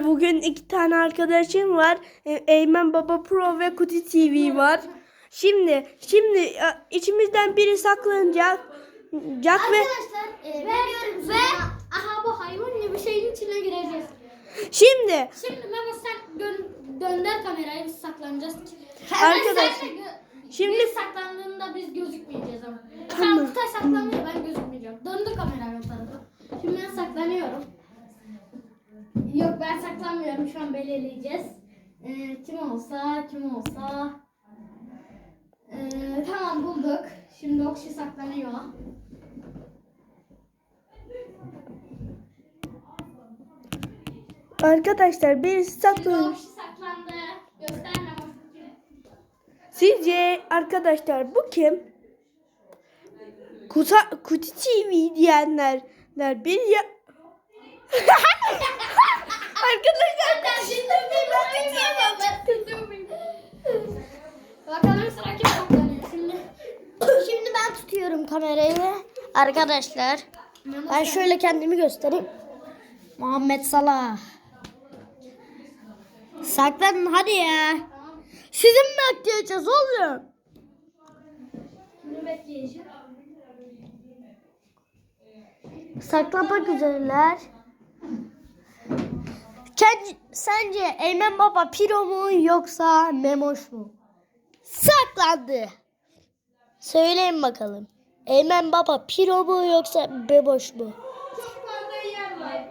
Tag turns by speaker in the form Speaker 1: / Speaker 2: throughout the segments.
Speaker 1: Bugün iki tane arkadaşım var. E, Eymen Baba Pro ve Kuti TV var. Şimdi şimdi e, içimizden biri saklanacak. Jack ve
Speaker 2: Arkadaşlar e, veriyorum ve aha bu hayvan gibi şeyin içine gireceğiz.
Speaker 1: şimdi
Speaker 2: Şimdi Memo sen dön, dönder kamerayı biz saklanacağız.
Speaker 1: Arkadaş,
Speaker 2: Sen de gö-
Speaker 1: şimdi-
Speaker 2: biz saklandığında biz gözükmeyeceğiz ama. Sen Kutay saklanıyor ben gözükmeyeceğim. Döndü kamerayı o tarafa. Şimdi ben saklanıyorum. Yok ben saklanmıyorum şu an belirleyeceğiz. Ee, kim olsa kim olsa. Ee, tamam bulduk. Şimdi o kişi saklanıyor.
Speaker 1: arkadaşlar birisi saklanıyor.
Speaker 2: kişi saklandı. Gösterme.
Speaker 1: Sizce arkadaşlar bu kim? Kuta, Kuti TV diyenler bir ya Arkadaşlar
Speaker 2: Bakalım sıra kim saklanıyor şimdi.
Speaker 3: Şimdi ben tutuyorum kamerayı. Arkadaşlar ben şöyle kendimi göstereyim. Muhammed Salah. Saklanın hadi ya. Sizin mi bekleyeceğiz oğlum?
Speaker 2: Şimdi bekleyeceğim.
Speaker 3: Saklanmak üzereler. Ken- Sence Eymen Baba Piro mu yoksa Memoş mu? Saklandı. Söyleyin bakalım. Eymen Baba Piro mu yoksa Memoş mu?
Speaker 2: Saklandığı yer var.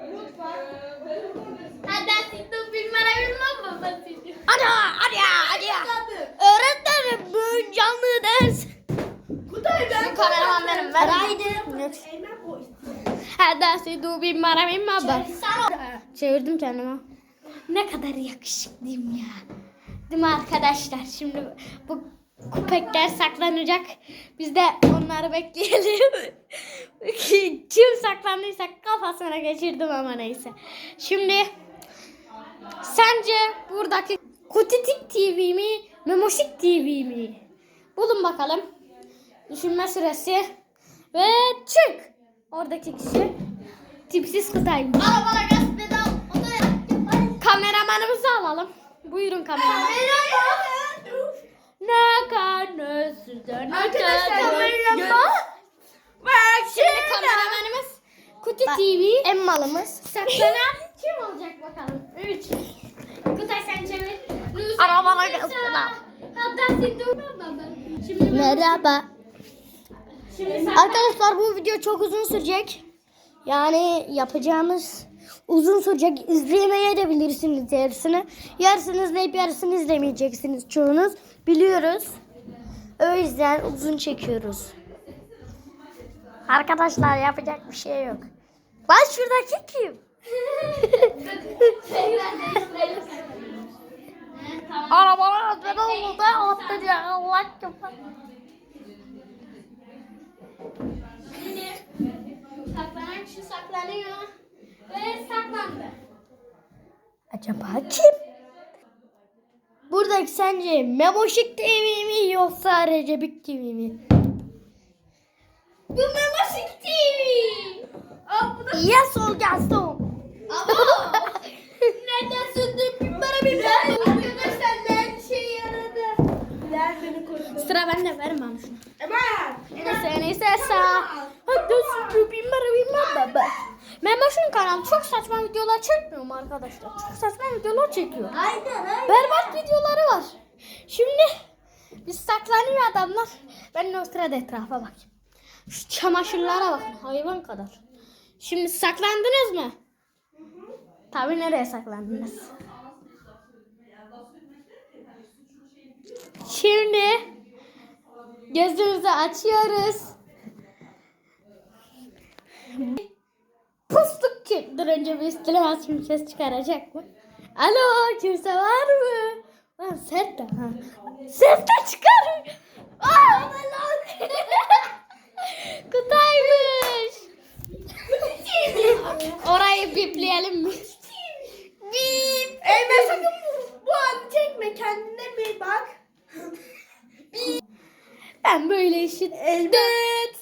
Speaker 2: Hadi situ bilmem bilmem babası.
Speaker 3: Hadi hadi hadi. Öğretmenim bu canlı ders.
Speaker 2: Şu kameraman benim. Ben
Speaker 3: Haydi.
Speaker 2: Hadi situ bilmem bilmem babası. Çevirdim kendime. Ne kadar yakışıklıyım ya. Değil mi arkadaşlar? Şimdi bu köpekler saklanacak. Biz de onları bekleyelim. Kim saklandıysa kafasına geçirdim ama neyse. Şimdi sence buradaki Kutitik TV mi, Memoşik TV mi? Bulun bakalım. Düşünme süresi. Ve çık. Oradaki kişi tipsiz kutaymış.
Speaker 3: Arabana gaz pedal.
Speaker 2: Kameramanımızı alalım. Buyurun kameraman. Ne kadar size ne
Speaker 1: Arkadaşlar, kameraman.
Speaker 2: Şimdi kameramanımız Kutu TV.
Speaker 3: En malımız.
Speaker 2: Saklanan kim olacak bakalım? 3. Kutay sen çevir. Lucy,
Speaker 3: gaz pedal.
Speaker 2: Hatta sen dur baba.
Speaker 3: Merhaba. Arkadaşlar bu video çok uzun sürecek. Yani yapacağımız uzun sürecek. İzleyemeyebilirsiniz yarısını. Yarısını izleyip yarısını izlemeyeceksiniz çoğunuz. Biliyoruz. O yüzden uzun çekiyoruz. Arkadaşlar yapacak bir şey yok. Lan şuradaki kim?
Speaker 2: kişi saklanıyor. Ve saklandı.
Speaker 3: Acaba kim? Buradaki sence Memoşik TV mi yoksa Recepik TV mi?
Speaker 2: Bu Memoşik TV.
Speaker 3: Yes ol Gaston.
Speaker 2: Ama nereden sürdün bilmem bilmem. Arkadaşlar ne şey yaradı.
Speaker 1: Ver beni korudu.
Speaker 2: Sıra bende vermem şunu.
Speaker 1: Hemen.
Speaker 2: Neyse neyse sağ. Sürdü bilmem bilmem baba. Memoş'un kanalı çok saçma videolar çekmiyor mu arkadaşlar? Çok saçma videolar çekiyor.
Speaker 3: Aynen aynen.
Speaker 2: Berbat videoları var. Şimdi biz saklanıyor adamlar. Ben de o sırada etrafa bakayım. Şu çamaşırlara bakın hayvan kadar. Şimdi saklandınız mı? Tabii nereye saklandınız? Şimdi gözümüzü açıyoruz. Pustuk kim? Dur önce bir üstüne basayım ses çıkaracak mı? Alo kimse var mı? Lan ses de ha. Ses de çıkar. Aa. Kutaymış. Orayı bipleyelim mi? Bip.
Speaker 1: Eymen sakın bu, an çekme kendine bir bak.
Speaker 2: Ben böyle işit.
Speaker 1: Eymen.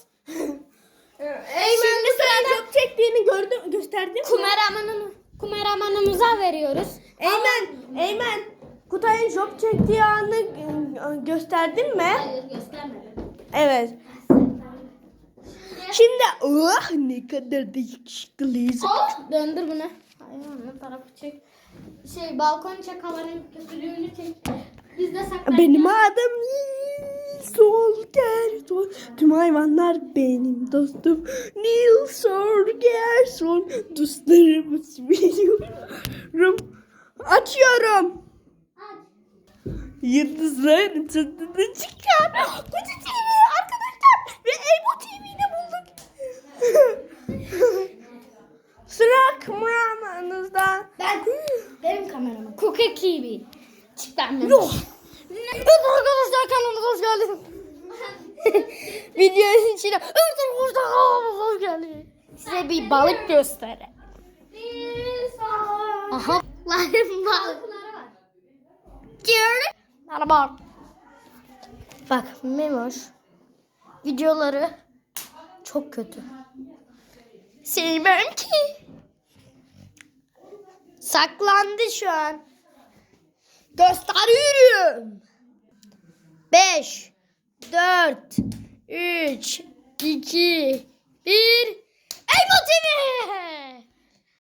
Speaker 1: Eymen
Speaker 2: Şimdi sırada-
Speaker 1: çok çektiğini gördüm gösterdim.
Speaker 2: Kumeramanın kameramanımıza veriyoruz.
Speaker 1: Eymen, Eymen. Kutay'ın job çektiği anı e, gösterdin mi?
Speaker 2: Hayır göstermedim.
Speaker 1: Evet. Şimdi oh ne kadar da yakışıklıyız.
Speaker 2: Oh! Döndür bunu. Hayır onu tarafı çek. Şey balkon çek havanın kötülüğünü çek. Biz de saklanacağız.
Speaker 1: Benim adım Nil Solgerson. Tüm hayvanlar benim dostum. Nil Solgerson. Dostlarımı seviyorum. Açıyorum.
Speaker 2: Aç.
Speaker 1: Yıldızların tadını çıkar. Kutu TV arkadaşlar. Ve Ebo TV'de bulduk. Sıra kameramanınızda.
Speaker 2: Ben benim kameramı. Cookie TV. Çık
Speaker 1: Yok.
Speaker 3: Evet arkadaşlar kanalımıza hoş geldiniz. Videonun içine kanalımıza hoş geldiniz. Size bir balık göstereyim. Aha. Lan balık.
Speaker 2: Balıkları var.
Speaker 3: Gördün. Bak Memoş videoları çok kötü. Sevmem ki. Saklandı şu an. Gösteriyorum. 5 4 3 2 1 Ebo TV!